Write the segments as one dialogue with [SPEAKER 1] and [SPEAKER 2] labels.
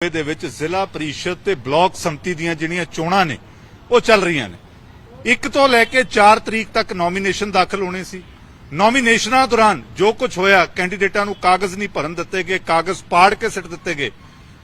[SPEAKER 1] ਦੇ ਵਿੱਚ ਜ਼ਿਲ੍ਹਾ ਪਰਿਸ਼ਦ ਤੇ ਬਲਾਕ ਸੰਮਤੀ ਦੀਆਂ ਜਿਹੜੀਆਂ ਚੋਣਾਂ ਨੇ, ਉਹ ਚੱਲ ਰਹੀਆਂ ਨੇ। ਇੱਕ ਤੋਂ ਲੈ ਕੇ 4 ਤਰੀਕ ਤੱਕ ਨੋਮੀਨੇਸ਼ਨ ਦਾਖਲ ਹੋਣੇ ਸੀ। ਨੋਮੀਨੇਸ਼ਨਾਂ ਦੌਰਾਨ ਜੋ ਕੁਝ ਹੋਇਆ ਕੈਂਡੀਡੇਟਾਂ ਨੂੰ ਕਾਗਜ਼ ਨਹੀਂ ਭਰਨ ਦਿੱਤੇ ਗਏ, ਕਾਗਜ਼ ਪਾੜ ਕੇ ਸਿੱਟ ਦਿੱਤੇ ਗਏ।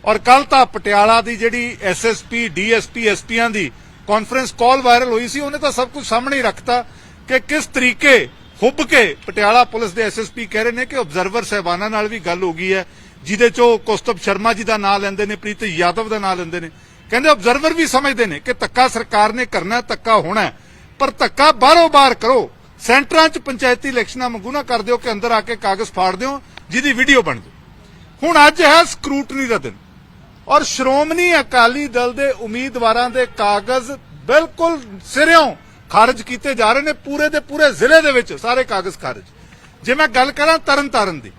[SPEAKER 1] ਔਰ ਕੱਲ ਤਾਂ ਪਟਿਆਲਾ ਦੀ ਜਿਹੜੀ ਐਸਐਸਪੀ ਡੀਐਸਪੀ ਐਸਪੀਆਂ ਦੀ ਕਾਨਫਰੰਸ ਕਾਲ ਵਾਇਰਲ ਹੋਈ ਸੀ, ਉਹਨੇ ਤਾਂ ਸਭ ਕੁਝ ਸਾਹਮਣੇ ਹੀ ਰੱਖਤਾ ਕਿ ਕਿਸ ਤਰੀਕੇ ਹੁੱਬ ਕੇ ਪਟਿਆਲਾ ਪੁਲਿਸ ਦੇ ਐਸਐਸਪੀ ਕਹਿ ਰਹੇ ਨੇ ਕਿ ਆਬਜ਼ਰਵਰ ਸਹਿਬਾਨਾਂ ਨਾਲ ਵੀ ਗੱਲ ਹੋ ਗਈ ਹੈ। ਜਿਹਦੇ ਚੋਂ ਕੌਸਤਬ ਸ਼ਰਮਾ ਜੀ ਦਾ ਨਾਮ ਲੈਂਦੇ ਨੇ, ਪ੍ਰੀਤ ਯਾਦਵ ਦਾ ਨਾਮ ਲੈਂਦੇ ਨੇ। ਕਹਿੰਦੇ ਆਬਜ਼ਰਵਰ ਵੀ ਸਮਝਦੇ ਨੇ ਕਿ ਧੱਕਾ ਸਰਕਾਰ ਨੇ ਕਰਨਾ, ਧੱਕਾ ਹੋਣਾ ਪਰ ਧੱਕਾ ਬਾਹਰੋਂ ਬਾਹਰ ਕਰੋ। ਸੈਂਟਰਾਂ 'ਚ ਪੰਚਾਇਤੀ ਇਲੈਕਸ਼ਨਾਂ ਮੰਗੂ ਨਾ ਕਰ ਦਿਓ ਕਿ ਅੰਦਰ ਆ ਕੇ ਕਾਗਜ਼ ਫਾੜ ਦਿਓ, ਜਿਹਦੀ ਵੀਡੀਓ ਬਣ ਜਾਏ ਹੁਣ ਅੱਜ ਹੈ ਸਕਰੂਟਨੀ ਦਾ ਦਿਨ। ਔਰ ਸ਼੍ਰੋਮਣੀ ਅਕਾਲੀ ਦਲ ਦੇ ਉਮੀਦਵਾਰਾਂ ਦੇ ਕਾਗਜ਼ ਬਿਲਕੁਲ ਸਿਰਿਓਂ ਖਾਰਜ ਕੀਤੇ ਜਾ ਰਹੇ ਨੇ, ਪੂਰੇ ਦੇ ਪੂਰੇ ਜ਼ਿਲ੍ਹੇ ਦੇ ਵਿੱਚ ਸਾਰੇ ਕਾਗਜ਼ ਖਾਰਜ। ਜੇ ਮੈਂ ਗੱਲ ਕਰਾਂ ਤਰਨਤਾਰਨ ਦੀ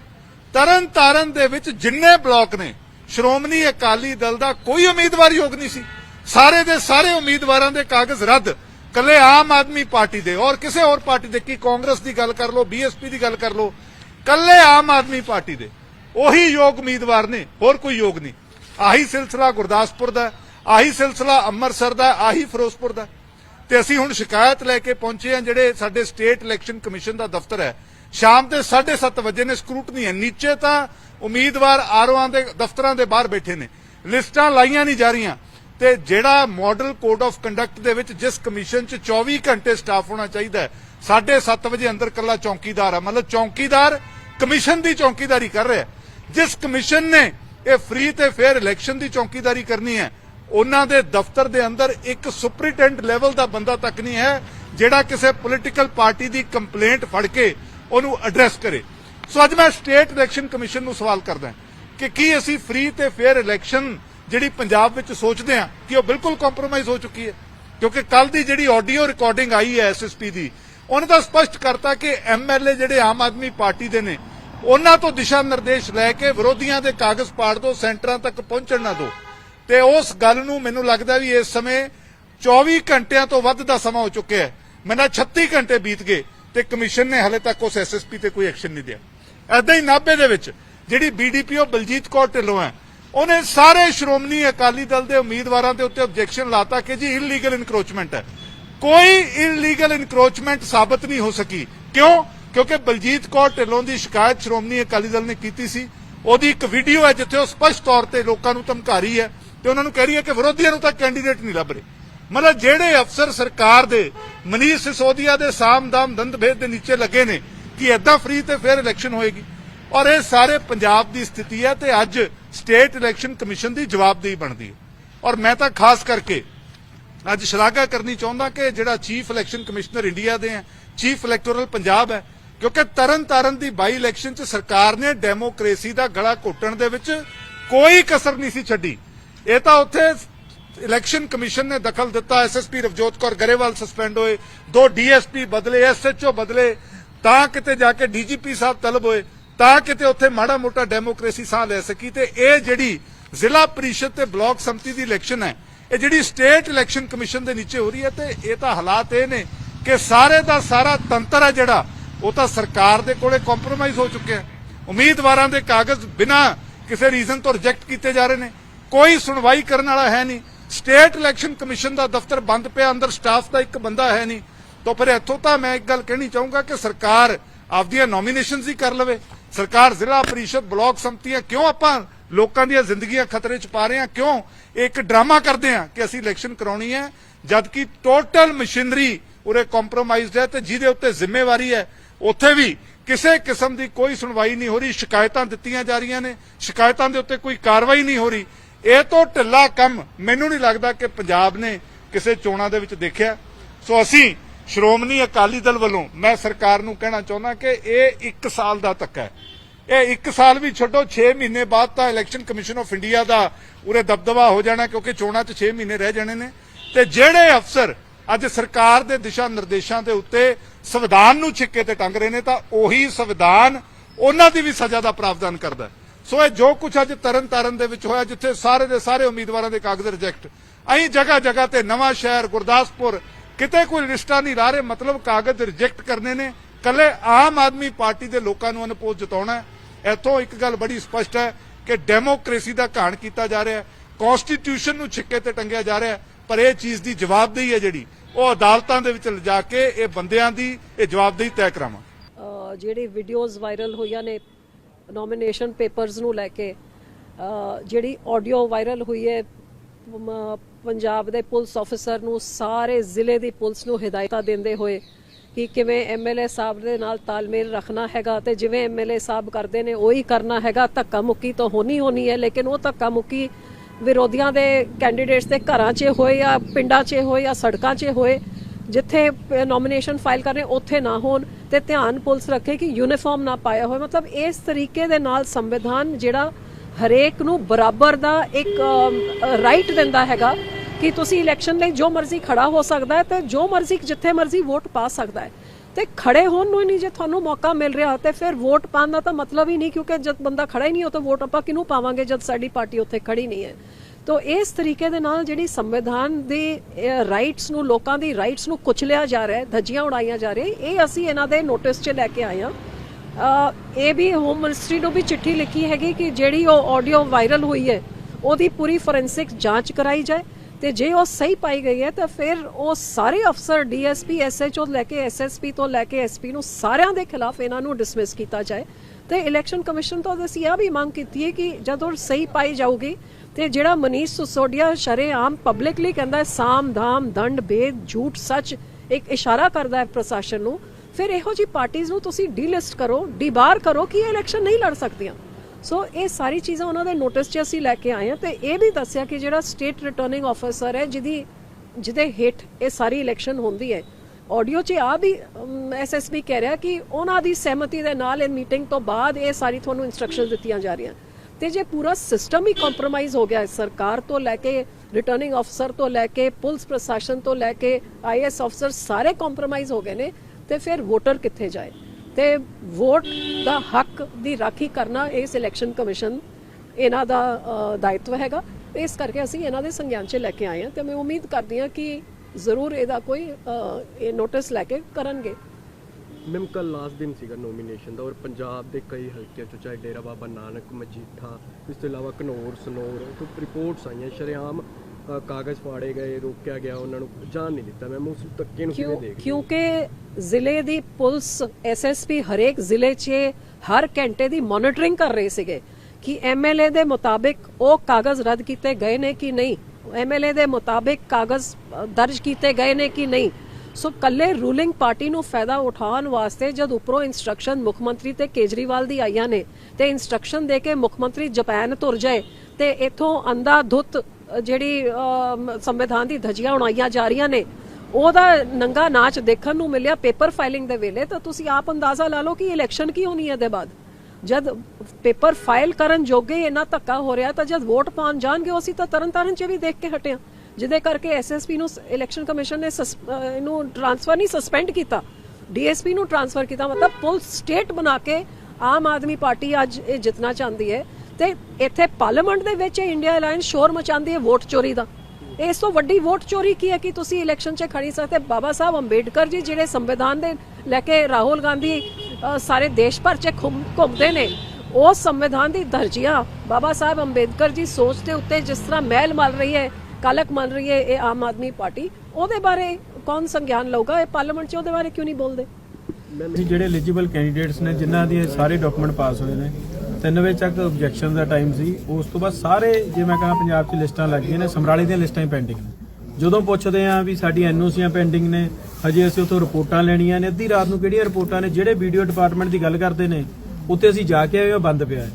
[SPEAKER 1] ਤਰਨ ਤਾਰਨ ਦੇ ਵਿੱਚ ਜਿੰਨੇ ਬਲਾਕ ਨੇ, ਸ਼੍ਰੋਮਣੀ ਅਕਾਲੀ ਦਲ ਦਾ ਕੋਈ ਉਮੀਦਵਾਰ ਯੋਗ ਨਹੀਂ ਸੀ। ਸਾਰੇ ਦੇ ਸਾਰੇ ਉਮੀਦਵਾਰਾਂ ਦੇ ਕਾਗਜ਼ ਰੱਦ। ਕੱਲੇ ਆਮ ਆਦਮੀ ਪਾਰਟੀ ਦੇ। ਔਰ ਕਿਸੇ ਹੋਰ ਪਾਰਟੀ ਦੇ ਕੀ? ਕਾਂਗਰਸ ਦੀ ਗੱਲ ਕਰ ਲਓ, ਬੀਐਸਪੀ ਦੀ ਗੱਲ ਕਰ ਲਓ। ਕੱਲੇ ਆਮ ਆਦਮੀ ਪਾਰਟੀ ਦੇ। ਉਹੀ ਯੋਗ ਉਮੀਦਵਾਰ ਨੇ, ਹੋਰ ਕੋਈ ਯੋਗ ਨਹੀਂ। ਆਹੀ ਸਿਲਸਿਲਾ ਗੁਰਦਾਸਪੁਰ ਦਾ ਆਹੀ ਸਿਲਸਿਲਾ ਅੰਮ੍ਰਿਤਸਰ ਦਾ ਆਹੀ ਫਿਰੋਜ਼ਪੁਰ ਦਾ ਤੇ ਅਸੀਂ ਹੁਣ ਸ਼ਿਕਾਇਤ ਲੈ ਕੇ ਪਹੁੰਚੇ ਹਾਂ, ਜਿਹੜੇ ਸਾਡੇ ਸਟੇਟ ਇਲੈਕਸ਼ਨ ਕਮਿਸ਼ਨ ਦਾ ਦਫ਼ਤਰ ਹੈ। ਸ਼ਾਮ ਦੇ 7:30 ਵਜੇ ਨੇ ਸਕਰੂਟਨੀ ਹੈ। ਨੀਚੇ ਤਾਂ ਉਮੀਦਵਾਰ ਆਰਓਆਂ ਦੇ, ਦਫ਼ਤਰਾਂ ਦੇ ਬਾਹਰ ਬੈਠੇ ਨੇ। ਲਿਸਟਾਂ ਲਾਈਆਂ ਨਹੀਂ ਜਾ ਰਹੀਆਂ। ਤੇ ਜਿਹੜਾ ਮਾਡਲ ਕੋਡ ਆਫ ਕੰਡਕਟ ਦੇ ਵਿੱਚ ਜਿਸ ਕਮਿਸ਼ਨ 'ਚ 24 ਘੰਟੇ ਸਟਾਫ ਹੋਣਾ ਚਾਹੀਦਾ ਹੈ 7:30 ਵਜੇ ਅੰਦਰ ਕੱਲਾ ਚੌਕੀਦਾਰ ਆ। ਮਤਲਬ ਚੌਕੀਦਾਰ ਕਮਿਸ਼ਨ ਦੀ ਚੌਕੀਦਾਰੀ ਕਰ ਰਿਹਾ ਜਿਸ ਕਮਿਸ਼ਨ ਨੇ ਇਹ ਫ੍ਰੀ ਤੇ ਫੇਅਰ ਇਲੈਕਸ਼ਨ ਦੀ ਚੌਕੀਦਾਰੀ ਕਰਨੀ ਹੈ ਉਹਨਾਂ ਦੇ ਦਫ਼ਤਰ ਦੇ ਅੰਦਰ ਇੱਕ ਸੁਪਰੀਟੈਂਡ ਲੈਵਲ ਦਾ ਬੰਦਾ ਤੱਕ ਨਹੀਂ ਹੈ, ਜਿਹੜਾ ਕਿਸੇ ਪੋਲੀਟੀਕਲ ਪਾਰਟੀ ਦੀ ਕੰਪਲੇਂਟ ਫੜ ਕੇ ਉਹਨੂੰ ਐਡਰੈਸ ਕਰੇ। ਸੋ ਅੱਜ ਮੈਂ ਸਟੇਟ ਇਲੈਕਸ਼ਨ ਕਮਿਸ਼ਨ ਨੂੰ ਸਵਾਲ ਕਰਦਾ ਕਿ ਕੀ ਅਸੀਂ ਫ੍ਰੀ ਤੇ ਫੇਅਰ ਇਲੈਕਸ਼ਨ ਜਿਹੜੀ ਪੰਜਾਬ ਵਿੱਚ ਸੋਚਦੇ ਹਾਂ, ਕਿ ਉਹ ਬਿਲਕੁਲ ਕੰਪਰੋਮਾਈਜ਼ ਹੋ ਚੁੱਕੀ ਹੈ? ਕਿਉਂਕਿ ਕੱਲ ਦੀ ਜਿਹੜੀ ਆਡੀਓ ਰਿਕਾਰਡਿੰਗ ਆਈ ਹੈ ਐਸਐਸਪੀ ਦੀ, ਉਹਨੇ ਦਾ ਸਪਸ਼ਟ ਕਰਤਾ ਕਿ ਐਮਐਲਏ ਜਿਹੜੇ ਆਮ ਆਦਮੀ ਪਾਰਟੀ ਦੇ ਨੇ, ਉਹਨਾਂ ਤੋਂ ਦਿਸ਼ਾ ਨਿਰਦੇਸ਼ ਲੈ ਕੇ ਵਿਰੋਧੀਆਂ ਦੇ ਕਾਗਜ਼ ਪਾੜ ਦੋ, ਸੈਂਟਰਾਂ ਤੱਕ ਪਹੁੰਚਣ ਨਾ ਦਿਓ ਤੇ ਉਸ ਗੱਲ ਨੂੰ ਮੈਨੂੰ ਲੱਗਦਾ ਵੀ ਇਸ ਸਮੇਂ 24 ਘੰਟਿਆਂ ਤੋਂ ਵੱਧ ਦਾ ਸਮਾਂ ਹੋ ਚੁੱਕਿਆ ਹੈ। ਮੈਨਾਂ 36 ਘੰਟੇ ਬੀਤ ਗਏ ਤੇ ਕਮਿਸ਼ਨ ਨੇ ਹਲੇ ਤੱਕ ਉਸ ਐਸਐਸਪੀ ਤੇ ਕੋਈ ਐਕਸ਼ਨ ਨਹੀਂ ਲਿਆ। ਐਦਾਂ ਹੀ ਨਾਭੇ ਦੇ ਵਿੱਚ ਜਿਹੜੀ ਬੀਡੀਪੀਓ ਬਲਜੀਤ ਕੌਰ ਢਿੱਲੋਂ ਹੈ, ਉਹਨੇ ਸਾਰੇ ਸ਼੍ਰੋਮਣੀ ਅਕਾਲੀ ਦਲ ਦੇ ਉਮੀਦਵਾਰਾਂ ਦੇ ਉੱਤੇ ਆਬਜੈਕਸ਼ਨ ਲਾਤਾ ਕਿ ਜੀ ਇਲੀਗਲ ਇਨਕਰੋਚਮੈਂਟ ਹੈ। ਕੋਈ ਇਲੀਗਲ ਇਨਕਰੋਚਮੈਂਟ ਸਾਬਤ ਨਹੀਂ ਹੋ ਸਕੀ। ਕਿਉਂ? ਕਿਉਂਕਿ ਬਲਜੀਤ ਕੌਰ ਢਿੱਲੋਂ ਦੀ ਸ਼ਿਕਾਇਤ ਸ਼੍ਰੋਮਣੀ ਅਕਾਲੀ ਦਲ ਨੇ ਕੀਤੀ ਸੀ। ਉਹਦੀ ਇੱਕ ਵੀਡੀਓ ਹੈ ਜਿੱਥੇ ਉਹ ਸਪਸ਼ਟ ਤੌਰ ਤੇ ਲੋਕਾਂ ਨੂੰ ਧਮਕਾ ਰਹੀ ਹੈ। ਤੇ ਉਹਨਾਂ ਨੂੰ ਕਹਿ ਰਹੀ ਹੈ ਕਿ ਵਿਰੋਧੀਆਂ ਨੂੰ ਤਾਂ ਕੈਂਡੀਡੇਟ ਨਹੀਂ ਲੱਭ ਰਹੇ। ਮਤਲਬ ਜਿਹੜੇ ਅਫਸਰ ਸਰਕਾਰ ਦੇ, ਮਨੀਸ਼ ਸਿਸੋਦੀਆ ਦੇ ਸਾਮਦਾਮ ਦੰਦ ਭੇਦ ਦੇ ਨੀਚੇ ਲੱਗੇ ਨੇ ਕਿ ਐਦਾਂ ਫ੍ਰੀ ਤੇ ਫੇਅਰ ਇਲੈਕਸ਼ਨ ਹੋਏਗੀ। ਔਰ ਇਹ ਸਾਰੇ ਪੰਜਾਬ ਦੀ ਸਥਿਤੀ ਹੈ ਤੇ ਅੱਜ ਸਟੇਟ ਇਲੈਕਸ਼ਨ ਕਮਿਸ਼ਨ ਦੀ ਜਵਾਬਦੇਹੀ ਬਣਦੀ ਹੈ। ਔਰ ਮੈਂ ਤਾਂ ਖਾਸ ਕਰਕੇ ਅੱਜ ਸ਼ਲਾਘਾ ਕਰਨੀ ਚਾਹੁੰਦਾ ਕਿ ਜਿਹੜਾ ਚੀਫ ਇਲੈਕਸ਼ਨ ਕਮਿਸ਼ਨਰ ਇੰਡੀਆ ਦੇ ਹੈ ਚੀਫ ਇਲੈਕਟੋਰਲ ਪੰਜਾਬ ਹੈ, ਕਿਉਂਕਿ ਤਰਨ ਤਾਰਨ ਦੀ ਬਾਈ ਇਲੈਕਸ਼ਨ 'ਚ ਸਰਕਾਰ ਨੇ ਡੈਮੋਕ੍ਰੇਸੀ ਦਾ ਗਲਾ ਘੋਟਣ ਦੇ ਵਿੱਚ ਕੋਈ ਕਸਰ ਨਹੀਂ ਸੀ ਛੱਡੀ। ਇਹ ਤਾਂ ਉੱਥੇ ਇਲੈਕਸ਼ਨ ਕਮਿਸ਼ਨ ਨੇ ਦਖਲ ਦਿੱਤਾ ਐਸਐਸਪੀ ਰਵਜੋਤ ਕੌਰ ਗਰੇਵਾਲ ਸਸਪੈਂਡ ਹੋਏ, ਦੋ ਡੀਐਸਪੀ ਬਦਲੇ ਐਸਐਚਓ ਬਦਲੇ, ਤਾਂ ਕਿਤੇ ਜਾ ਕੇ ਡੀਜੀਪੀ ਸਾਹਿਬ ਤਲਬ ਹੋਏ, ਤਾਂ ਕਿਤੇ ਉੱਥੇ ਮਾੜਾ ਮੋਟਾ ਡੈਮੋਕ੍ਰੇਸੀ ਸਾਹ ਲੈ ਸਕੀ ਤੇ ਇਹ ਜਿਹੜੀ ਜ਼ਿਲ੍ਹਾ ਪਰਿਸ਼ਦ ਤੇ ਬਲਾਕ ਸੰਮਤੀ ਦੀ ਇਲੈਕਸ਼ਨ ਹੈ, ਇਹ ਜਿਹੜੀ ਸਟੇਟ ਇਲੈਕਸ਼ਨ ਕਮਿਸ਼ਨ ਦੇ ਨੀਚੇ ਹੋ ਰਹੀ ਹੈ ਤੇ ਇਹ ਤਾਂ ਹਾਲਾਤ ਇਹ ਨੇ ਕਿ ਸਾਰੇ ਦਾ ਸਾਰਾ ਤੰਤਰ ਹੈ ਜਿਹੜਾ, ਉਹ ਤਾਂ ਸਰਕਾਰ ਦੇ ਕੋਲੇ ਕੰਪਰੋਮਾਈਜ਼ ਹੋ ਚੁੱਕਿਆ ਉਮੀਦਵਾਰਾਂ ਦੇ ਕਾਗਜ਼ ਬਿਨਾਂ ਕਿਸੇ ਰੀਜ਼ਨ ਤੋਂ ਰਿਜੈਕਟ ਕੀਤੇ ਜਾ ਰਹੇ ਨੇ। ਕੋਈ ਸੁਣਵਾਈ ਕਰਨ ਵਾਲਾ ਹੈ ਨਹੀਂ। ਸਟੇਟ ਇਲੈਕਸ਼ਨ ਕਮਿਸ਼ਨ ਦਾ ਦਫ਼ਤਰ ਬੰਦ ਪਿਆ, ਅੰਦਰ ਸਟਾਫ ਦਾ ਇੱਕ ਬੰਦਾ ਹੈ ਨਹੀਂ। ਤਾਂ ਫਿਰ ਇੱਥੋਂ ਤਾਂ ਮੈਂ ਇੱਕ ਗੱਲ ਕਹਿਣੀ ਚਾਹੂੰਗਾ ਕਿ ਸਰਕਾਰ ਆਪਦੀਆਂ ਨੋਮੀਨੇਸ਼ਨਸ ਹੀ ਕਰ ਲਵੇ। ਸਰਕਾਰ ਜ਼ਿਲ੍ਹਾ ਪਰਿਸ਼ਦ ਬਲਾਕ ਸੰਮਤੀਆਂ ਕਿਉਂ ਆਪਾਂ ਲੋਕਾਂ ਦੀਆਂ ਜ਼ਿੰਦਗੀਆਂ ਖਤਰੇ 'ਚ ਪਾ ਰਹੇ ਹਾਂ? ਕਿਉਂ ਇੱਕ ਡਰਾਮਾ ਕਰਦੇ ਹਾਂ ਕਿ ਅਸੀਂ ਇਲੈਕਸ਼ਨ ਕਰਾਉਣੀ ਹੈ? ਜਦਕਿ ਟੋਟਲ ਮਸ਼ੀਨਰੀ ਉਰੇ ਕੰਪਰੋਮਾਈਜ਼ਡ ਹੈ ਤੇ ਜਿਹਦੇ ਉੱਤੇ ਜ਼ਿੰਮੇਵਾਰੀ ਹੈ। ਉੱਥੇ ਵੀ ਕਿਸੇ ਕਿਸਮ ਦੀ ਕੋਈ ਸੁਣਵਾਈ ਨਹੀਂ ਹੋ ਰਹੀ। ਸ਼ਿਕਾਇਤਾਂ ਦਿੱਤੀਆਂ ਜਾ ਰਹੀਆਂ ਨੇ। ਸ਼ਿਕਾਇਤਾਂ ਦੇ ਉੱਤੇ ਕੋਈ ਕਾਰਵਾਈ ਨਹੀਂ ਹੋ ਰਹੀ। ਇਹ ਤੋਂ ਢਿੱਲਾ ਕੰਮ ਮੈਨੂੰ ਨਹੀਂ ਲੱਗਦਾ ਕਿ ਪੰਜਾਬ ਨੇ ਕਿਸੇ ਚੋਣਾਂ ਦੇ ਵਿੱਚ ਦੇਖਿਆ। ਸੋ ਅਸੀਂ ਸ਼੍ਰੋਮਣੀ ਅਕਾਲੀ ਦਲ ਵੱਲੋਂ ਮੈਂ ਸਰਕਾਰ ਨੂੰ ਕਹਿਣਾ ਚਾਹੁੰਦਾ ਕਿ ਇਹ 1 ਸਾਲ ਦਾ ਧੱਕਾ ਹੈ। ਇਹ 1 ਸਾਲ ਵੀ ਛੱਡੋ 6 ਮਹੀਨੇ ਬਾਅਦ ਤਾਂ ਇਲੈਕਸ਼ਨ ਕਮਿਸ਼ਨ ਆਫ ਇੰਡੀਆ ਦਾ ਉਰੇ ਦਬਦਬਾ ਹੋ ਜਾਣਾ ਕਿਉਂਕਿ ਚੋਣਾਂ 'ਚ 6 ਮਹੀਨੇ ਰਹਿ ਜਾਣੇ ਨੇ। ਤੇ ਜਿਹੜੇ ਅਫਸਰ ਅੱਜ ਸਰਕਾਰ ਦੇ ਦਿਸ਼ਾ ਨਿਰਦੇਸ਼ਾਂ ਦੇ ਉੱਤੇ ਸੰਵਿਧਾਨ ਨੂੰ ਛਿੱਕੇ ਤੇ ਟੰਗ ਰਹੇ ਨੇ ਤਾਂ ਉਹੀ ਸੰਵਿਧਾਨ ਉਹਨਾਂ ਦੀ ਵੀ ਸਜ਼ਾ ਦਾ ਪ੍ਰਾਵਧਾਨ ਕਰਦਾ ਹੈ। ਸੋ ਇਹ ਜੋ ਕੁਝ ਅੱਜ ਤਰਨ ਤਾਰਨ ਦੇ ਵਿੱਚ ਹੋਇਆ, ਜਿੱਥੇ ਸਾਰੇ ਦੇ ਸਾਰੇ ਉਮੀਦਵਾਰਾਂ ਦੇ ਕਾਗਜ਼ ਰਿਜੈਕਟ, ਅਹੀਂ ਜਗ੍ਹਾ ਜਗ੍ਹਾ ਤੇ ਨਵਾਂ ਸ਼ਹਿਰ ਗੁਰਦਾਸਪੁਰ ਕਿਤੇ ਕੋਈ ਰਿਸ਼ਤਾ ਨਹੀਂ ਲਾ ਰਹੇ, ਮਤਲਬ ਕਾਗਜ਼ ਰਿਜੈਕਟ ਕਰਨੇ ਨੇ। ਕੱਲੇ ਆਮ ਆਦਮੀ ਪਾਰਟੀ ਦੇ ਲੋਕਾਂ ਨੂੰ ਅਨਪੋਜ਼ ਜਤਾਉਣਾ ਇੱਥੋਂ ਇੱਕ ਗੱਲ ਬੜੀ ਸਪਸ਼ਟ ਹੈ ਕਿ ਡੈਮੋਕ੍ਰੇਸੀ ਦਾ ਘਾਣ ਕੀਤਾ ਜਾ ਰਿਹਾ ਹੈ। ਕਨਸਟੀਟਿਊਸ਼ਨ ਨੂੰ ਛਿੱਕੇ ਤੇ ਟੰਗਿਆ ਜਾ ਰਿਹਾ ਹੈ, ਪਰ ਇਹ ਚੀਜ਼ ਦੀ ਜਵਾਬਦੇਹੀ ਹੈ ਜਿਹੜੀ। ਉਹ ਅਦਾਲਤਾਂ ਦੇ ਵਿੱਚ ਲਿਜਾ ਕੇ ਇਹ ਬੰਦਿਆਂ ਦੀ ਇਹ ਜਵਾਬਦੇਹੀ ਤੈਅ ਕਰਾਵਾਂ
[SPEAKER 2] ਅਹ ਜਿਹੜੀ ਵੀਡੀਓਜ਼ ਵਾਇਰਲ ਹੋਈਆਂ ਨੇ ਨੋਮੀਨੇਸ਼ਨ ਪੇਪਰਸ ਨੂੰ ਲੈ ਕੇ ਜਿਹੜੀ ਆਡੀਓ ਵਾਇਰਲ ਹੋਈ ਹੈ ਪੰਜਾਬ ਦੇ ਪੁਲਿਸ ਆਫੀਸਰ ਨੂੰ ਸਾਰੇ ਜ਼ਿਲ੍ਹੇ ਦੀ ਪੁਲਿਸ ਨੂੰ ਹਦਾਇਤਾਂ ਦਿੰਦੇ ਹੋਏ ਕਿ ਕਿਵੇਂ ਐਮਐਲਏ ਸਾਹਿਬ ਦੇ ਨਾਲ ਤਾਲਮੇਲ ਰੱਖਣਾ ਹੈਗਾ ਤੇ ਜਿਵੇਂ ਐਮਐਲਏ ਸਾਹਿਬ ਕਰਦੇ ਨੇ ਉਹੀ ਕਰਨਾ ਹੈਗਾ, ਧੱਕਾ ਮੁੱਕੀ ਤਾਂ ਹੋਣੀ ਹੋਣੀ ਹੈ, ਲੇਕਿਨ ਉਹ ਧੱਕਾ ਮੁੱਕੀ ਵਿਰੋਧੀਆਂ ਦੇ ਕੈਂਡੀਡੇਟਸ ਦੇ ਘਰਾਂ 'ਚ ਹੋਏ ਜਾਂ ਪਿੰਡਾਂ 'ਚ ਹੋਏ ਜਾਂ ਸੜਕਾਂ 'ਚ ਹੋਏ ਜਿੱਥੇ ਨੋਮੀਨੇਸ਼ਨ ਫਾਈਲ ਕਰਨੇ ਉੱਥੇ ਨਾ ਹੋਣ ਤੇ ਧਿਆਨ ਪੁਲਿਸ ਰੱਖੇ ਕਿ ਯੂਨੀਫਾਰਮ ਨਾ ਪਾਇਆ ਹੋਵੇ। ਮਤਲਬ ਇਸ ਤਰੀਕੇ ਦੇ ਨਾਲ ਸੰਵਿਧਾਨ ਜਿਹੜਾ ਹਰੇਕ ਨੂੰ ਬਰਾਬਰ ਦਾ ਇੱਕ ਰਾਈਟ ਦਿੰਦਾ ਹੈਗਾ ਕਿ ਤੁਸੀਂ ਇਲੈਕਸ਼ਨ ਲਈ ਜੋ ਮਰਜ਼ੀ ਖੜਾ ਹੋ ਸਕਦਾ ਹੈ ਤੇ ਜੋ ਮਰਜ਼ੀ, ਜਿੱਥੇ ਮਰਜ਼ੀ ਵੋਟ ਪਾ ਸਕਦਾ ਹੈ। ਤੇ ਖੜੇ ਹੋਣ ਨੂੰ ਨਹੀਂ ਜੇ ਤੁਹਾਨੂੰ ਮੌਕਾ ਮਿਲ ਰਿਹਾ ਤੇ ਫਿਰ ਵੋਟ ਪਾਉਣ ਦਾ ਤਾਂ ਮਤਲਬ ਹੀ ਨਹੀਂ ਕਿਉਂਕਿ ਜਦ ਬੰਦਾ ਖੜਾ ਹੀ ਨਹੀਂ ਹੋ ਤਾਂ ਵੋਟ ਆਪਾਂ ਕਿਹਨੂੰ ਪਾਵਾਂਗੇ ਜਦ ਸਾਡੀ ਪਾਰਟੀ ਉੱਥੇ ਖੜੀ ਨਹੀਂ ਹੈ। ਤੋ ਇਸ ਤਰੀਕੇ ਦੇ ਨਾਲ ਜਿਹੜੀ ਸੰਵਿਧਾਨ ਦੇ ਰਾਈਟਸ ਨੂੰ, ਲੋਕਾਂ ਦੀ ਰਾਈਟਸ ਨੂੰ ਕੁਚਲਿਆ ਜਾ ਰਿਹਾ ਹੈ, ਧੱਜੀਆਂ ਉਡਾਈਆਂ ਜਾ ਰਹੀਆਂ, ਇਹ ਅਸੀਂ ਇਹਨਾਂ ਦੇ ਨੋਟਿਸ 'ਚ ਲੈ ਕੇ ਆਏ ਹਾਂ। ਇਹ ਵੀ ਹੋਮ ਮਿਨਿਸਟਰੀ ਨੂੰ ਵੀ ਚਿੱਠੀ ਲਿਖੀ ਹੈਗੀ ਕਿ ਜਿਹੜੀ ਉਹ ਆਡੀਓ ਵਾਇਰਲ ਹੋਈ ਹੈ, ਉਹਦੀ ਪੂਰੀ ਫੋਰੈਂਸਿਕ ਜਾਂਚ ਕਰਾਈ ਜਾਏ ਤੇ ਜੇ ਉਹ ਸਹੀ ਪਾਈ ਗਈ ਹੈ, ਤਾਂ ਫਿਰ ਉਹ ਸਾਰੇ ਅਫਸਰ ਡੀਐਸਪੀ ਐਸਐਚਓ ਲੈ ਕੇ ਐਸਐਸਪੀ ਤੋਂ ਲੈ ਕੇ ਐਸਪੀ ਨੂੰ ਸਾਰਿਆਂ ਦੇ ਖਿਲਾਫ ਇਹਨਾਂ ਨੂੰ ਡਿਸਮਿਸ ਕੀਤਾ ਜਾਏ। ਤੇ ਇਲੈਕਸ਼ਨ ਕਮਿਸ਼ਨ ਤੋਂ ਅਸੀਂ ਇਹ ਵੀ ਮੰਗ ਕੀਤੀ ਹੈ ਕਿ ਜਦੋਂ ਸਹੀ ਪਾਈ ਜਾਊਗੀ ਤੇ ਜਿਹੜਾ ਮਨੀਸ਼ ਸਿਸੋਡੀਆ ਸ਼ਰੇਆਮ ਪਬਲਿਕਲੀ ਕਹਿੰਦਾ ਹੈ, ਸਾਮ ਧਾਮ, ਦੰਡ ਭੇਦ ਝੂਠ, ਸੱਚ, ਇੱਕ ਇਸ਼ਾਰਾ ਕਰਦਾ ਹੈ ਪ੍ਰਸ਼ਾਸਨ ਨੂੰ, ਫਿਰ ਇਹੋ ਜੀ ਪਾਰਟੀਆਂ ਨੂੰ ਤੁਸੀਂ ਡੀਲਿਸਟ ਕਰੋ ਡੀਬਾਰ ਕਰੋ ਕਿ ਇਹ ਇਲੈਕਸ਼ਨ ਨਹੀਂ ਲੜ ਸਕਦੀਆਂ। ਸੋ ਇਹ ਸਾਰੀ ਚੀਜ਼ਾਂ ਉਹਨਾਂ ਦੇ ਨੋਟਿਸ 'ਚ ਅਸੀਂ ਲੈ ਕੇ ਆਏ ਹਾਂ ਤੇ ਇਹ ਵੀ ਦੱਸਿਆ ਕਿ ਜਿਹੜਾ ਸਟੇਟ ਰਿਟਰਨਿੰਗ ਆਫੀਸਰ ਹੈ, ਜਿਹਦੀ ਜਿਹਦੇ ਹੇਠ ਇਹ ਸਾਰੀ ਇਲੈਕਸ਼ਨ ਹੁੰਦੀ ਹੈ ਆਡੀਓ 'ਚ ਆ ਵੀ ਐਸਐਸਪੀ ਕਹਿ ਰਿਹਾ ਕਿ ਉਹਨਾਂ ਦੀ ਸਹਿਮਤੀ ਦੇ ਨਾਲ ਇਹ ਮੀਟਿੰਗ ਤੋਂ ਬਾਅਦ ਇਹ ਸਾਰੀ ਤੁਹਾਨੂੰ ਇਨਸਟਰਕਸ਼ਨਸ ਦਿੱਤੀਆਂ ਜਾ ਰਹੀਆਂ। ਤੇ ਜੇ ਪੂਰਾ ਸਿਸਟਮ ਹੀ ਕੰਪਰੋਮਾਈਜ਼ ਹੋ ਗਿਆ ਸਰਕਾਰ ਤੋਂ ਲੈ ਕੇ ਰਿਟਰਨਿੰਗ ਅਫਸਰ ਤੋਂ ਲੈ ਕੇ, ਪੁਲਿਸ ਪ੍ਰਸ਼ਾਸਨ ਤੋਂ ਲੈ ਕੇ ਆਈਐਸ ਅਫਸਰ ਸਾਰੇ ਕੰਪਰੋਮਾਈਜ਼ ਹੋ ਗਏ ਨੇ, ਤੇ ਫਿਰ ਵੋਟਰ ਕਿੱਥੇ ਜਾਏ? ਤੇ ਵੋਟ ਦਾ ਹੱਕ ਦੀ ਰਾਖੀ ਕਰਨਾ ਇਸ ਇਲੈਕਸ਼ਨ ਕਮਿਸ਼ਨ ਇਹਨਾਂ ਦਾ ਦਾਇਤਵ ਦਾਇਿਤਵ ਹੈਗਾ। ਇਸ ਕਰਕੇ ਅਸੀਂ ਇਹਨਾਂ ਦੇ ਸੰਗਿਆਨ 'ਚ ਲੈ ਕੇ ਆਏ ਹਾਂ, ਤੇ ਮੈਂ ਉਮੀਦ ਕਰਦੀ ਹਾਂ ਕਿ ਜ਼ਰੂਰ ਇਹਦਾ ਕੋਈ ਇਹ ਨੋਟਿਸ ਲੈ ਕੇ ਕਰਨਗੇ।
[SPEAKER 3] ਮੈਮ ਕੱਲ ਲਾਸਟ ਦਿਨ ਸੀਗਾ ਨੋਮੀਨੇਸ਼ਨ ਦਾ ਔਰ ਪੰਜਾਬ ਦੇ ਕਈ ਹਲਕਿਆਂ ਚੋਂ ਚਾਹੇ ਡੇਰਾ ਬਾਬਾ ਨਾਨਕ ਮਜੀਠਾ ਇਸ ਤੋਂ ਇਲਾਵਾ ਘਨੌਰ ਸਨੌਰ ਤੋਂ ਰਿਪੋਰਟਸ ਆਈਆਂ ਸ਼ਰੇਆਮ ਕਾਗਜ਼ ਫਾੜੇ ਗਏ ਰੋਕਿਆ ਗਿਆ ਉਹਨਾਂ ਨੂੰ ਜਾਣ ਨਹੀਂ ਦਿੱਤਾ। ਮੈਮ ਉਸ ਧੱਕੇ ਨੂੰ ਕਿਵੇਂ ਦੇਖ?
[SPEAKER 2] ਕਿਉਂਕਿ ਜ਼ਿਲ੍ਹੇ ਦੀ ਪੁਲਿਸ ਐਸਐਸਪੀ ਹਰੇਕ ਜ਼ਿਲ੍ਹੇ 'ਚ ਹਰ ਘੰਟੇ ਦੀ ਮੋਨਿਟਰਿੰਗ ਕਰ ਰਹੇ ਸੀਗੇ ਕਿ ਐਮਐਲਏ ਦੇ ਮੁਤਾਬਿਕ ਉਹ ਕਾਗਜ਼ ਰੱਦ ਕੀਤੇ ਗਏ ਨੇ ਕਿ ਨਹੀਂ। ਐਮਐਲਏ ਦੇ ਮੁਤਾਬਿਕ ਕਾਗਜ਼ ਦਰਜ ਕੀਤੇ ਗਏ ਨੇ ਕਿ ਨਹੀਂ? ਸੋ ਕੱਲੇ ਰੂਲਿੰਗ ਪਾਰਟੀ ਨੂੰ ਫਾਇਦਾ ਉਠਾਉਣ ਵਾਸਤੇ ਜਦ ਉੱਪਰੋਂ ਇਨਸਟਰਕਸ਼ਨ ਮੁੱਖ ਮੰਤਰੀ ਤੇ ਕੇਜਰੀਵਾਲ ਦੀ ਆਈਆਂ ਨੇ ਤੇ ਇਨਸਟਰਕਸ਼ਨ ਦੇ ਕੇ ਮੁੱਖ ਮੰਤਰੀ ਜਾਪਾਨ ਤੁਰ ਜਾਏ ਤੇ ਇਥੋਂ ਅੰਦਾ ਧੁੱਤ ਅ, ਜਿਹੜੀ ਸੰਵਿਧਾਨ ਦੀ ਧਜੀਆਂ ਉਡਾਈਆਂ ਜਾ ਰਹੀਆਂ ਨੇ ਉਹਦਾ ਨੰਗਾ ਨਾਚ ਦੇਖਣ ਨੂੰ ਮਿਲਿਆ ਪੇਪਰ ਫਾਈਲਿੰਗ ਦੇ ਵੇਲੇ ਤਾਂ ਤੁਸੀਂ ਆਪ ਅੰਦਾਜ਼ਾ ਲਾ ਲਓ ਕਿ ਇਲੈਕਸ਼ਨ ਕੀ ਹੋਣੀ ਹੈ ਇਹਦੇ ਬਾਅਦ? ਜਦ ਪੇਪਰ ਫਾਈਲ ਕਰਨ ਜੋਗੇ ਹੀ ਧੱਕਾ ਹੋ ਰਿਹਾ ਤਾਂ ਜਦ ਵੋਟ ਪਾਉਣ ਜਾਣਗੇ ਅਸੀਂ ਤਾਂ ਤਰਨ ਚ ਵੀ ਦੇਖ ਕੇ ਹਟੇ ਜਿਹਦੇ ਕਰਕੇ ਐਸਐਸਪੀ ਨੂੰ ਇਲੈਕਸ਼ਨ ਕਮਿਸ਼ਨ ਨੇ ਇਹਨੂੰ ਟ੍ਰਾਂਸਫਰ ਨਹੀਂ ਸਸਪੈਂਡ ਕੀਤਾ। ਡੀਐਸਪੀ ਨੂੰ ਟ੍ਰਾਂਸਫਰ ਕੀਤਾ, ਮਤਲਬ ਪੁਲਿਸ ਸਟੇਟ ਬਣਾ ਕੇ ਆਮ ਆਦਮੀ ਪਾਰਟੀ ਅੱਜ ਇਹ ਜਿੱਤਣਾ ਚਾਹੁੰਦੀ ਹੈ ਤੇ ਇੱਥੇ ਪਾਰਲੀਮੈਂਟ ਦੇ ਵਿੱਚ ਇੰਡੀਆ ਅਲਾਈਅੰਸ ਸ਼ੋਰ ਮਚਾਉਂਦੀ ਹੈ ਵੋਟ ਚੋਰੀ ਦਾ। ਇਸ ਤੋਂ ਵੱਡੀ ਵੋਟ ਚੋਰੀ ਕੀ ਹੈ ਕਿ ਤੁਸੀਂ ਇਲੈਕਸ਼ਨ 'ਚ ਖੜੀ ਸਕਦੇ ਬਾਬਾ ਸਾਹਿਬ ਅੰਬੇਡਕਰ ਜੀ ਜਿਹੜੇ ਸੰਵਿਧਾਨ ਦੇ ਲੈ ਕੇ ਰਾਹੁਲ ਗਾਂਧੀ ਸਾਰੇ ਦੇਸ਼ ਭਰ 'ਚ ਘੁੰਮਦੇ ਨੇ। ਉਹ ਸੰਵਿਧਾਨ ਦੀ ਦਰਜੀਆਂ। ਬਾਬਾ ਸਾਹਿਬ ਅੰਬੇਡਕਰ ਜੀ ਸੋਚ ਦੇ ਉੱਤੇ ਜਿਸ ਤਰ੍ਹਾਂ ਮਹਿਲ ਮਲ ਰਹੀ ਹੈ, ਕਲਕ ਮਲ ਰਹੀ ਹੈ, ਇਹ ਆਮ ਆਦਮੀ ਪਾਰਟੀ, ਉਹਦੇ ਬਾਰੇ ਕੌਣ ਸੰਗਿਆਨ ਲਊਗਾ? ਇਹ ਪਾਰਲੀਮੈਂਟ 'ਚ ਉਹਦੇ ਬਾਰੇ ਕਿਉਂ ਨਹੀਂ ਬੋਲਦੇ?
[SPEAKER 4] ਜਿਹੜੇ ਐਲੀਜੀਬਲ ਕੈਂਡੀਡੇਟਸ ਨੇ, ਜਿਨ੍ਹਾਂ ਦੇ ਸਾਰੇ ਡਾਕੂਮੈਂਟ ਪਾਸ ਹੋਏ ਨੇ 3 ਵਜੇ ਤੱਕ ਆਬਜੈਕਸ਼ਨ ਦਾ ਟਾਈਮ ਸੀ। ਉਸ ਤੋਂ ਬਾਅਦ ਸਾਰੇ, ਜੇ ਮੈਂ ਕਹਾਂ, ਪੰਜਾਬ 'ਚ ਲਿਸਟਾਂ ਲੱਗ ਨੇ, ਸਮਰਾਲੇ ਦੀਆਂ ਲਿਸਟਾਂ ਹੀ ਪੈਂਡਿੰਗ ਨੇ। ਜਦੋਂ ਪੁੱਛਦੇ ਆ ਵੀ ਸਾਡੀ ਐਨਓਸੀਆਂ ਪੈਂਡਿੰਗ ਨੇ ਹਜੇ ਅਸੀਂ ਉਥੋਂ ਰਿਪੋਰਟਾਂ ਲੈਣੀਆਂ ਨੇ, ਅੱਧੀ ਰਾਤ ਨੂੰ ਕਿਹੜੀਆਂ ਰਿਪੋਰਟਾਂ ਨੇ, ਜਿਹੜੇ ਵੀਡੀਓ ਡਿਪਾਰਟਮੈਂਟ ਦੀ ਗੱਲ ਕਰਦੇ ਨੇ, ਉੱਥੇ ਅਸੀਂ ਜਾ ਕੇ ਆਏ ਉਹ ਬੰਦ ਪਿਆ ਹੈ।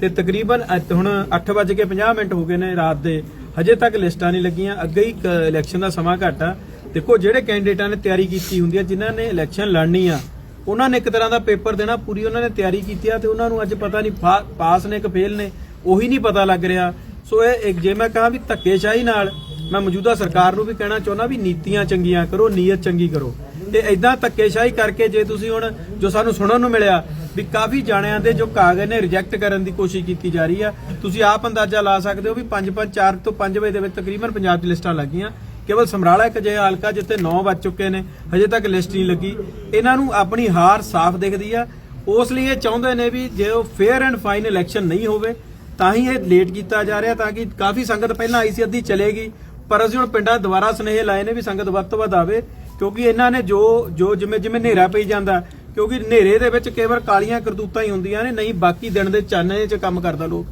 [SPEAKER 4] ਤੇ ਤਕਰੀਬਨ ਅੱਜ ਹੁਣ 8:50 ਮਿੰਟ ਹੋ ਗਏ ਨੇ ਰਾਤ ਦੇ, ਹਜੇ ਤੱਕ ਲਿਸਟਾਂ ਨਹੀਂ ਲੱਗੀਆਂ, ਅੱਗੇ ਹੀ ਇਲੈਕਸ਼ਨ ਦਾ ਸਮਾਂ ਘੱਟ ਆ। ਦੇਖੋ, ਜਿਹੜੇ ਕੈਂਡੀਡੇਟਾਂ ਨੇ ਤਿਆਰੀ ਕੀਤੀ ਹੁੰਦੀ ਆ, ਜਿਨ੍ਹਾਂ ਨੇ ਇਲੈਕਸ਼ਨ ਲੜਨੀ ਆ, ਉਹਨਾਂ ਨੇ ਇੱਕ ਤਰ੍ਹਾਂ ਦਾ ਪੇਪਰ ਦੇਣਾ, ਪੂਰੀ ਉਹਨਾਂ ਨੇ ਤਿਆਰੀ ਕੀਤੀ ਆ, ਤੇ ਉਹਨਾਂ ਨੂੰ ਅੱਜ ਪਤਾ ਨਹੀਂ ਫਾ- ਪਾਸ ਨੇ ਕਿ ਫੇਲ ਨੇ, ਉਹੀ ਨਹੀਂ ਪਤਾ ਲੱਗ ਰਿਹਾ। ਸੋ ਇਹ ਜੇ ਮੈਂ ਕਹਾਂ ਵੀ ਧੱਕੇਸ਼ਾਹੀ ਨਾਲ ਮੈਂ ਮੌਜੂਦਾ ਸਰਕਾਰ ਨੂੰ ਵੀ ਕਹਿਣਾ ਚਾਹੁੰਦਾ ਵੀ ਨੀਤੀਆਂ ਚੰਗੀਆਂ ਕਰੋ, ਨੀਅਤ ਚੰਗੀ ਕਰੋ। ਤੇ ਐਦਾਂ ਧੱਕੇਸ਼ਾਹੀ ਕਰਕੇ ਜੇ ਤੁਸੀਂ ਹੁਣ ਜੋ ਸਾਨੂੰ ਸੁਣਨ ਨੂੰ ਮਿਲਿਆ ਵੀ ਕਾਫੀ ਜਾਣਿਆਂ ਦੇ ਜੋ ਕਾਗਜ਼ ਨੇ ਰਿਜੈਕਟ ਕਰਨ ਦੀ ਕੋਸ਼ਿਸ਼ ਕੀਤੀ ਜਾ ਰਹੀ ਆ, ਤੁਸੀਂ ਆਪ ਅੰਦਾਜ਼ਾ ਲਾ ਸਕਦੇ ਹੋ ਵੀ 5 5 4 ਤੋਂ 5 ਵਜੇ ਦੇ ਵਿੱਚ ਤਕਰੀਬਨ ਪੰਜਾਬ ਦੀ ਲਿਸਟਾਂ ਲੱਗੀਆਂ। ਕੇਵਲ ਸਮਰਾਲਾ ਇੱਕ ਅਜਿਹਾ ਹਲਕਾ ਜਿੱਥੇ 9 ਵੱਜ ਚੁੱਕੇ ਨੇ, ਹਜੇ ਤੱਕ ਲਿਸਟ ਨਹੀਂ ਲੱਗੀ। ਇਹਨਾਂ ਨੂੰ ਆਪਣੀ ਹਾਰ ਸਾਫ਼ ਦਿਖਦੀ ਆ। ਉਸ ਲਈ ਇਹ ਚਾਹੁੰਦੇ ਨੇ ਵੀ ਜੇ ਉਹ ਫੇਅਰ ਐਂਡ ਫਾਈਨ ਇਲੈਕਸ਼ਨ ਨਹੀਂ ਹੋਵੇ, ਤਾਂ ਹੀ ਇਹ ਲੇਟ ਕੀਤਾ ਜਾ ਰਿਹਾ ਤਾਂ ਕਿ ਕਾਫੀ ਸੰਗਤ ਪਹਿਲਾਂ ਆਈ ਸੀ, ਅੱਧੀ ਚਲੇਗੀ। ਪਰ ਅਸੀਂ ਹੁਣ ਪਿੰਡਾਂ ਦੁਬਾਰਾ ਸੁਨੇਹੇ ਲਾਏ ਨੇ ਵੀ ਸੰਗਤ ਵੱਧ ਤੋਂ ਵੱਧ ਆਵੇ, ਕਿਉਂਕਿ ਇਹਨਾਂ ਨੇ ਜੋ ਜੋ ਜਿਵੇਂ ਜਿਵੇਂ ਹਨੇਰਾ ਪਈ ਜਾਂਦਾ, ਕਿਉਂਕਿ ਹਨੇਰੇ ਦੇ ਵਿੱਚ ਕੇਵਲ ਕਾਲੀਆਂ ਕਰਤੂਤਾਂ ਹੀ ਹੁੰਦੀਆਂ ਨੇ, ਨਹੀਂ ਬਾਕੀ ਦਿਨ ਦੇ ਚਾਨਣੇ 'ਚ ਕੰਮ ਕਰਦਾ ਲੋਕ।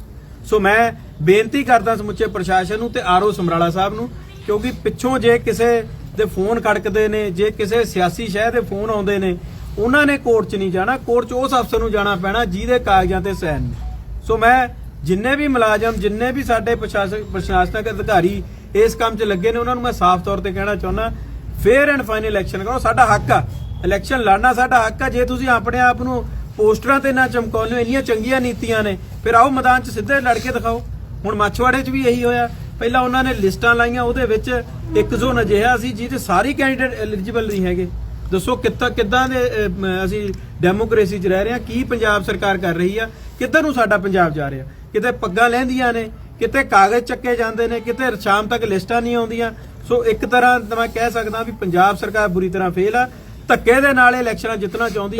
[SPEAKER 4] ਸੋ ਮੈਂ ਬੇਨਤੀ ਕਰਦਾ ਸਮੁੱਚੇ ਪ੍ਰਸ਼ਾਸਨ ਨੂੰ ਤੇ ਆਰਓ ਸਮਰਾਲਾ ਸਾਹਿਬ ਨੂੰ, ਕਿਉਂਕਿ ਪਿੱਛੋਂ ਜੇ ਕਿਸੇ ਦੇ ਫੋਨ ਕੜਕਦੇ ਨੇ, ਜੇ ਕਿਸੇ ਸਿਆਸੀ ਸ਼ਹਿਰ ਦੇ ਫੋਨ ਆਉਂਦੇ ਨੇ, ਉਹਨਾਂ ਨੇ ਕੋਰਟ 'ਚ ਨਹੀਂ ਜਾਣਾ, ਕੋਰਟ 'ਚ ਉਸ ਅਫਸਰ ਨੂੰ ਜਾਣਾ ਪੈਣਾ ਜਿਹਦੇ ਕਾਗਜ਼ਾਂ ਤੇ ਸਾਈਨ ਨੇ। ਸੋ ਮੈਂ ਜਿੰਨੇ ਵੀ ਮੁਲਾਜ਼ਮ, ਜਿੰਨੇ ਵੀ ਸਾਡੇ ਪ੍ਰਸ਼ਾਸਕ, ਪ੍ਰਸ਼ਾਸਨਿਕ ਅਧਿਕਾਰੀ ਇਸ ਕੰਮ 'ਚ ਲੱਗੇ ਨੇ, ਉਹਨਾਂ ਨੂੰ ਮੈਂ ਸਾਫ਼ ਤੌਰ ਤੇ ਕਹਿਣਾ ਚਾਹੁੰਦਾ ਫੇਅਰ ਐਂਡ ਫਾਈਨਲ ਇਲੈਕਸ਼ਨ ਕਰੋ, ਸਾਡਾ ਹੱਕ ਆ। ਇਲੈਕਸ਼ਨ ਲੜਨਾ ਸਾਡਾ ਹੱਕ ਆ, ਜੇ ਤੁਸੀਂ ਆਪਣੇ ਆਪ ਨੂੰ ਪੋਸਟਰਾਂ ਤੇ ਨਾ ਚਮਕਾਉਂਦੇ ਹੋ, ਇੰਨੀਆਂ ਚੰਗੀਆਂ ਨੀਤੀਆਂ ਨੇ, ਫਿਰ ਆਓ ਮੈਦਾਨ 'ਚ ਸਿੱਧੇ ਲੜ ਕੇ ਦਿਖਾਓ। ਹੁਣ ਮੱਛਵਾੜੇ 'ਚ ਵੀ ਇਹੀ ਹੋਇਆ। ਪਹਿਲਾਂ ਉਹਨਾਂ ਨੇ ਲਿਸਟਾਂ ਲਾਈਆਂ, ਉਹਦੇ ਵਿੱਚ ਇੱਕ ਜ਼ੋਨ ਅਜਿਹਾ ਸੀ, ਜਿਹਦੇ ਸਾਰੇ ਕੈਂਡੀਡੇਟ ਐਲੀਜੀਬਲ ਨਹੀਂ ਹੈਗੇ। ਦੱਸੋ ਕਿੱਦਾਂ ਕਿੱਦਾਂ ਦੇ ਅਸੀਂ ਡੈਮੋਕ੍ਰੇਸੀ 'ਚ ਰਹਿ ਰਹੇ ਹਾਂ, ਕੀ ਪੰਜਾਬ ਸਰਕਾਰ ਕਰ ਰਹੀ ਆ, ਕਿੱਧਰ ਨੂੰ ਸਾਡਾ ਪੰਜਾਬ ਜਾ ਰਿਹਾ? ਕਿਤੇ ਪੱਗਾਂ ਲਹਿੰਦੀਆਂ ਨੇ ਕਿਤੇ ਕਾਗਜ਼ ਚੱਕੇ ਜਾਂਦੇ ਨੇ, ਕਿਤੇ ਸ਼ਾਮ ਤੱਕ ਲਿਸਟਾਂ ਨਹੀਂ ਆਉਂਦੀਆਂ। ਸੋ ਇੱਕ ਤਰ੍ਹਾਂ ਮੈਂ ਕਹਿ ਸਕਦਾ ਵੀ ਪੰਜਾਬ ਸਰਕਾਰ ਬੁਰੀ ਤਰ੍ਹਾਂ ਫੇਲ ਆ। ਧੱਕੇ ਦੇ ਨਾਲ ਇਲੈਕਸ਼ਨਾਂ ਜਿੱਤਣਾ ਚਾਹੁੰਦੀ